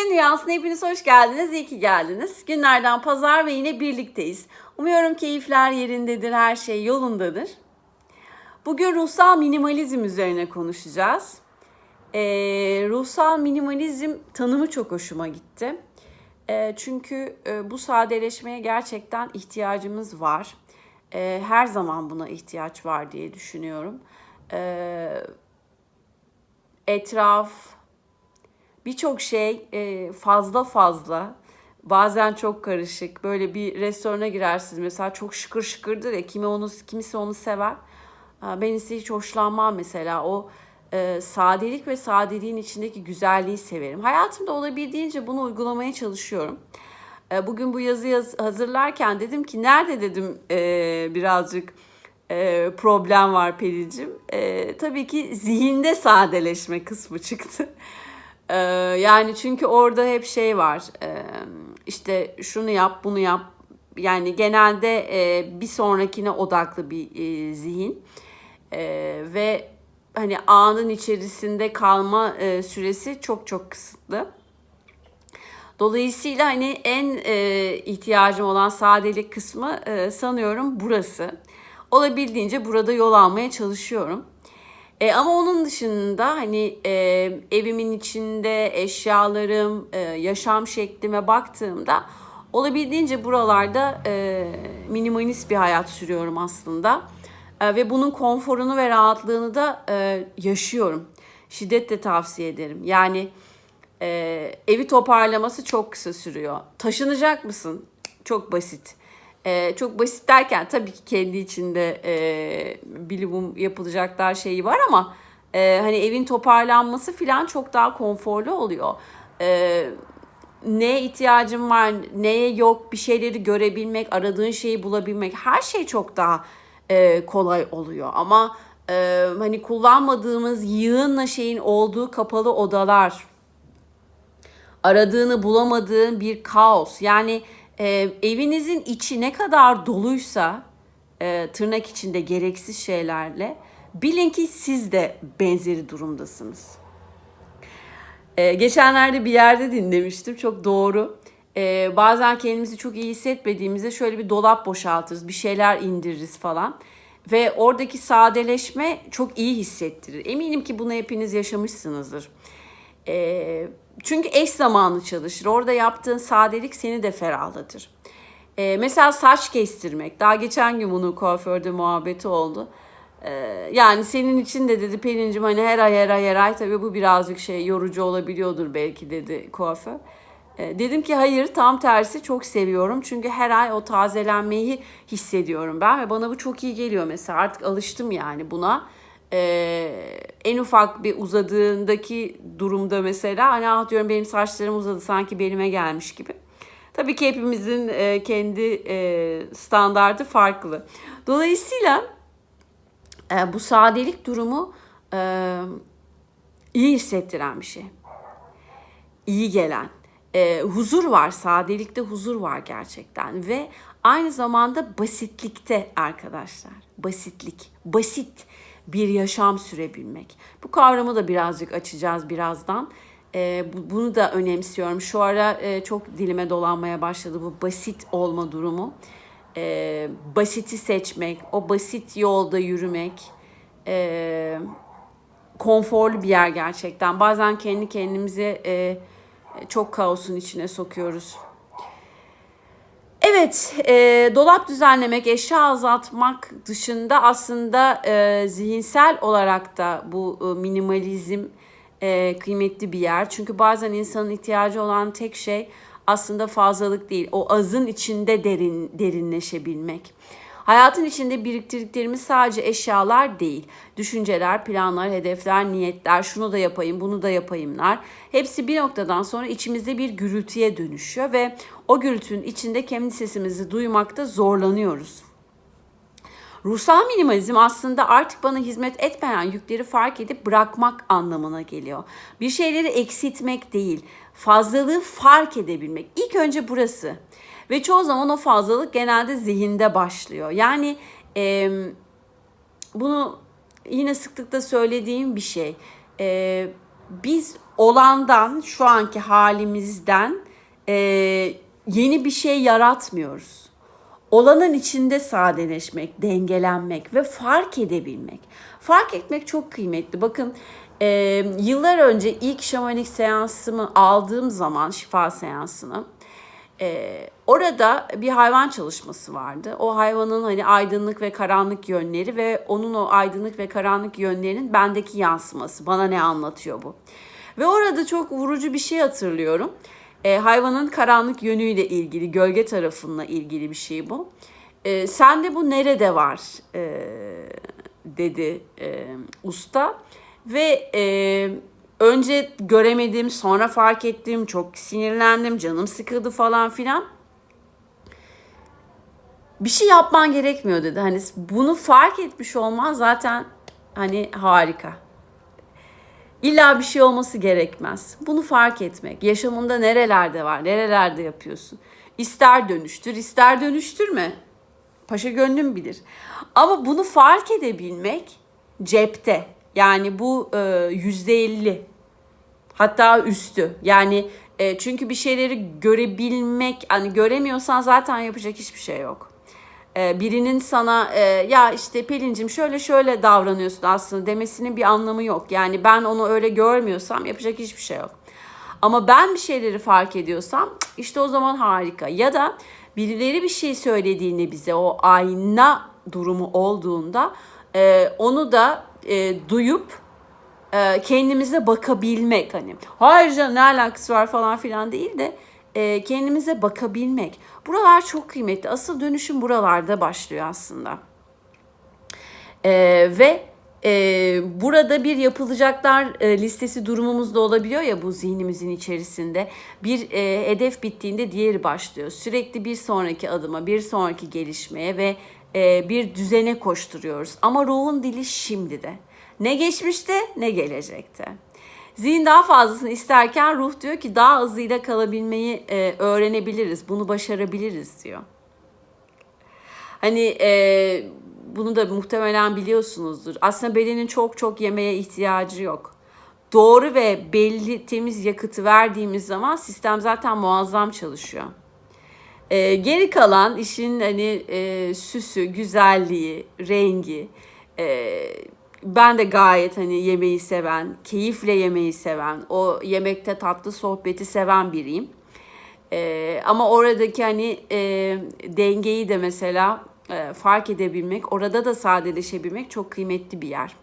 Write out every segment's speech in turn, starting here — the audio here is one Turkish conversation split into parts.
Pelin Dünyası'na hepiniz hoş geldiniz. İyi ki geldiniz. Günlerden pazar ve yine birlikteyiz. Umuyorum keyifler yerindedir, her şey yolundadır. Bugün ruhsal minimalizm üzerine konuşacağız. Ee, ruhsal minimalizm tanımı çok hoşuma gitti. Ee, çünkü e, bu sadeleşmeye gerçekten ihtiyacımız var. Ee, her zaman buna ihtiyaç var diye düşünüyorum. Ee, etraf, birçok şey e, fazla fazla bazen çok karışık. Böyle bir restorana girersiniz mesela çok şıkır şıkırdır ya kimi onu kimisi onu sever. Ben ise hiç hoşlanmam mesela. O e, sadelik ve sadeliğin içindeki güzelliği severim. Hayatımda olabildiğince bunu uygulamaya çalışıyorum. E, bugün bu yazı yaz, hazırlarken dedim ki nerede? dedim e, birazcık e, problem var Pelin'cim. E, tabii ki zihinde sadeleşme kısmı çıktı ee, yani çünkü orada hep şey var. Ee, işte şunu yap, bunu yap. Yani genelde e, bir sonrakine odaklı bir e, zihin. Ee, ve hani anın içerisinde kalma e, süresi çok çok kısıtlı. Dolayısıyla hani en e, ihtiyacım olan sadelik kısmı e, sanıyorum burası. Olabildiğince burada yol almaya çalışıyorum. E, ama onun dışında hani e, evimin içinde eşyalarım, e, yaşam şeklime baktığımda olabildiğince buralarda e, minimalist bir hayat sürüyorum aslında. E, ve bunun konforunu ve rahatlığını da e, yaşıyorum. Şiddetle tavsiye ederim. Yani e, evi toparlaması çok kısa sürüyor. Taşınacak mısın? Çok basit. Ee, çok basit derken tabii ki kendi içinde e, bilimum yapılacaklar şeyi var ama e, hani evin toparlanması falan çok daha konforlu oluyor. E, neye ihtiyacın var, neye yok bir şeyleri görebilmek, aradığın şeyi bulabilmek her şey çok daha e, kolay oluyor. Ama e, hani kullanmadığımız yığınla şeyin olduğu kapalı odalar, aradığını bulamadığın bir kaos yani e, evinizin içi ne kadar doluysa e, tırnak içinde gereksiz şeylerle bilin ki siz de benzeri durumdasınız. E, geçenlerde bir yerde dinlemiştim çok doğru. E, bazen kendimizi çok iyi hissetmediğimizde şöyle bir dolap boşaltırız, bir şeyler indiririz falan. Ve oradaki sadeleşme çok iyi hissettirir. Eminim ki bunu hepiniz yaşamışsınızdır. E, çünkü eş zamanlı çalışır. Orada yaptığın sadelik seni de ferahlatır. Ee, mesela saç kestirmek. Daha geçen gün bunun kuaförde muhabbeti oldu. Ee, yani senin için de dedi Pelin'cim hani her ay her ay her ay tabii bu birazcık şey yorucu olabiliyordur belki dedi kuaför. Ee, dedim ki hayır tam tersi çok seviyorum. Çünkü her ay o tazelenmeyi hissediyorum ben ve bana bu çok iyi geliyor mesela. Artık alıştım yani buna e, en ufak bir uzadığındaki durumda mesela hani ah diyorum benim saçlarım uzadı sanki belime gelmiş gibi. Tabii ki hepimizin e, kendi e, standardı farklı. Dolayısıyla e, bu sadelik durumu e, iyi hissettiren bir şey. İyi gelen. E, huzur var, sadelikte huzur var gerçekten ve aynı zamanda basitlikte arkadaşlar. Basitlik, basit bir yaşam sürebilmek. Bu kavramı da birazcık açacağız birazdan. E, bu, bunu da önemsiyorum. Şu ara e, çok dilime dolanmaya başladı bu basit olma durumu. E, basiti seçmek, o basit yolda yürümek. E, konforlu bir yer gerçekten. Bazen kendi kendimizi e, çok kaosun içine sokuyoruz. Evet, e, dolap düzenlemek, eşya azaltmak dışında aslında e, zihinsel olarak da bu e, minimalizm e, kıymetli bir yer. Çünkü bazen insanın ihtiyacı olan tek şey aslında fazlalık değil, o azın içinde derin derinleşebilmek. Hayatın içinde biriktirdiklerimiz sadece eşyalar değil. Düşünceler, planlar, hedefler, niyetler, şunu da yapayım, bunu da yapayımlar. Hepsi bir noktadan sonra içimizde bir gürültüye dönüşüyor ve o gürültünün içinde kendi sesimizi duymakta zorlanıyoruz. Ruhsal minimalizm aslında artık bana hizmet etmeyen yükleri fark edip bırakmak anlamına geliyor. Bir şeyleri eksiltmek değil, fazlalığı fark edebilmek. İlk önce burası. Ve çoğu zaman o fazlalık genelde zihinde başlıyor. Yani e, bunu yine sıklıkla söylediğim bir şey. E, biz olandan, şu anki halimizden e, yeni bir şey yaratmıyoruz. Olanın içinde sadeleşmek, dengelenmek ve fark edebilmek. Fark etmek çok kıymetli. Bakın e, yıllar önce ilk şamanik seansımı aldığım zaman şifa seansını ee, orada bir hayvan çalışması vardı. O hayvanın hani aydınlık ve karanlık yönleri ve onun o aydınlık ve karanlık yönlerinin bendeki yansıması. Bana ne anlatıyor bu? Ve orada çok vurucu bir şey hatırlıyorum. Ee, hayvanın karanlık yönüyle ilgili, gölge tarafınla ilgili bir şey bu. Ee, sende bu nerede var? Ee, dedi e, usta. Ve e, önce göremedim, sonra fark ettim, çok sinirlendim, canım sıkıldı falan filan. Bir şey yapman gerekmiyor dedi. Hani bunu fark etmiş olman zaten hani harika. İlla bir şey olması gerekmez. Bunu fark etmek. Yaşamında nerelerde var, nerelerde yapıyorsun. İster dönüştür, ister dönüştürme. Paşa gönlüm bilir. Ama bunu fark edebilmek cepte. Yani bu yüzde elli hatta üstü. Yani e, çünkü bir şeyleri görebilmek, hani göremiyorsan zaten yapacak hiçbir şey yok. E, birinin sana e, ya işte Pelin'cim şöyle şöyle davranıyorsun aslında demesinin bir anlamı yok. Yani ben onu öyle görmüyorsam yapacak hiçbir şey yok. Ama ben bir şeyleri fark ediyorsam işte o zaman harika. Ya da birileri bir şey söylediğinde bize o ayna durumu olduğunda e, onu da e, duyup e, kendimize bakabilmek hani hayır canım ne alakası var falan filan değil de e, kendimize bakabilmek. Buralar çok kıymetli. Asıl dönüşüm buralarda başlıyor aslında. E, ve e, burada bir yapılacaklar e, listesi durumumuz da olabiliyor ya bu zihnimizin içerisinde. Bir e, hedef bittiğinde diğeri başlıyor. Sürekli bir sonraki adıma, bir sonraki gelişmeye ve e, bir düzene koşturuyoruz. Ama ruhun dili şimdi de. Ne geçmişte ne gelecekte. Zihin daha fazlasını isterken ruh diyor ki daha hızıyla kalabilmeyi e, öğrenebiliriz. Bunu başarabiliriz diyor. Hani e, bunu da muhtemelen biliyorsunuzdur. Aslında bedenin çok çok yemeye ihtiyacı yok. Doğru ve belli temiz yakıtı verdiğimiz zaman sistem zaten muazzam çalışıyor. E, geri kalan işin hani e, süsü, güzelliği, rengi, e, ben de gayet hani yemeği seven, keyifle yemeği seven, o yemekte tatlı sohbeti seven biriyim. Ee, ama oradaki hani e, dengeyi de mesela e, fark edebilmek, orada da sadeleşebilmek çok kıymetli bir yer.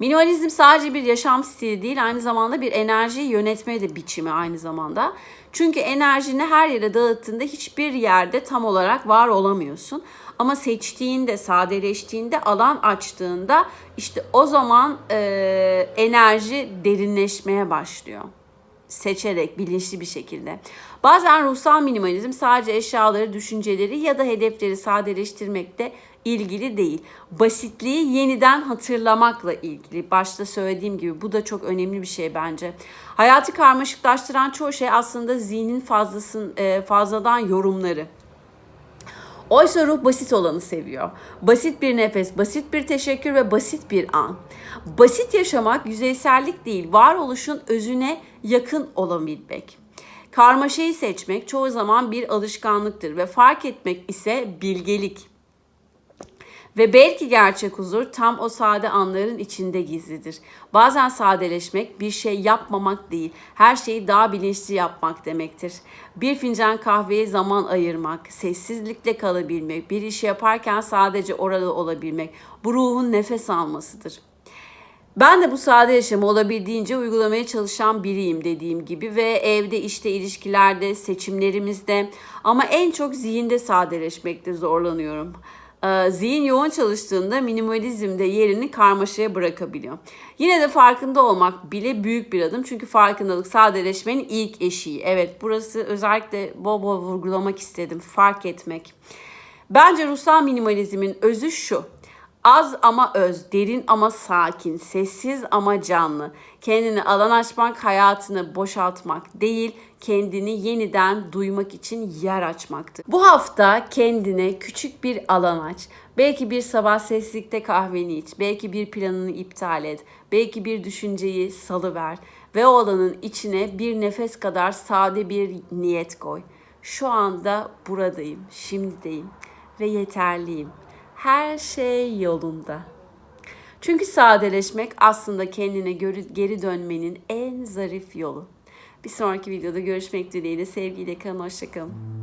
Minimalizm sadece bir yaşam stili değil, aynı zamanda bir enerjiyi yönetme de biçimi aynı zamanda. Çünkü enerjini her yere dağıttığında hiçbir yerde tam olarak var olamıyorsun. Ama seçtiğinde, sadeleştiğinde, alan açtığında işte o zaman e, enerji derinleşmeye başlıyor. Seçerek, bilinçli bir şekilde. Bazen ruhsal minimalizm sadece eşyaları, düşünceleri ya da hedefleri sadeleştirmekte ilgili değil. Basitliği yeniden hatırlamakla ilgili. Başta söylediğim gibi bu da çok önemli bir şey bence. Hayatı karmaşıklaştıran çoğu şey aslında zihnin fazlasın, e, fazladan yorumları. Oysa ruh basit olanı seviyor. Basit bir nefes, basit bir teşekkür ve basit bir an. Basit yaşamak yüzeysellik değil, varoluşun özüne yakın olabilmek. Karmaşayı seçmek çoğu zaman bir alışkanlıktır ve fark etmek ise bilgelik. Ve belki gerçek huzur tam o sade anların içinde gizlidir. Bazen sadeleşmek bir şey yapmamak değil, her şeyi daha bilinçli yapmak demektir. Bir fincan kahveye zaman ayırmak, sessizlikle kalabilmek, bir işi yaparken sadece orada olabilmek, bu ruhun nefes almasıdır. Ben de bu sade yaşamı olabildiğince uygulamaya çalışan biriyim dediğim gibi ve evde, işte, ilişkilerde, seçimlerimizde ama en çok zihinde sadeleşmekte zorlanıyorum. Ee, zihin yoğun çalıştığında minimalizm de yerini karmaşaya bırakabiliyor. Yine de farkında olmak bile büyük bir adım. Çünkü farkındalık sadeleşmenin ilk eşiği. Evet burası özellikle bol bol vurgulamak istedim. Fark etmek. Bence ruhsal minimalizmin özü şu. Az ama öz, derin ama sakin, sessiz ama canlı. Kendini alan açmak, hayatını boşaltmak değil, kendini yeniden duymak için yer açmaktır. Bu hafta kendine küçük bir alan aç. Belki bir sabah sessizlikte kahveni iç, belki bir planını iptal et, belki bir düşünceyi salıver ve o alanın içine bir nefes kadar sade bir niyet koy. Şu anda buradayım, şimdideyim ve yeterliyim. Her şey yolunda. Çünkü sadeleşmek aslında kendine geri dönmenin en zarif yolu. Bir sonraki videoda görüşmek dileğiyle sevgiyle kalın, hoşçakalın.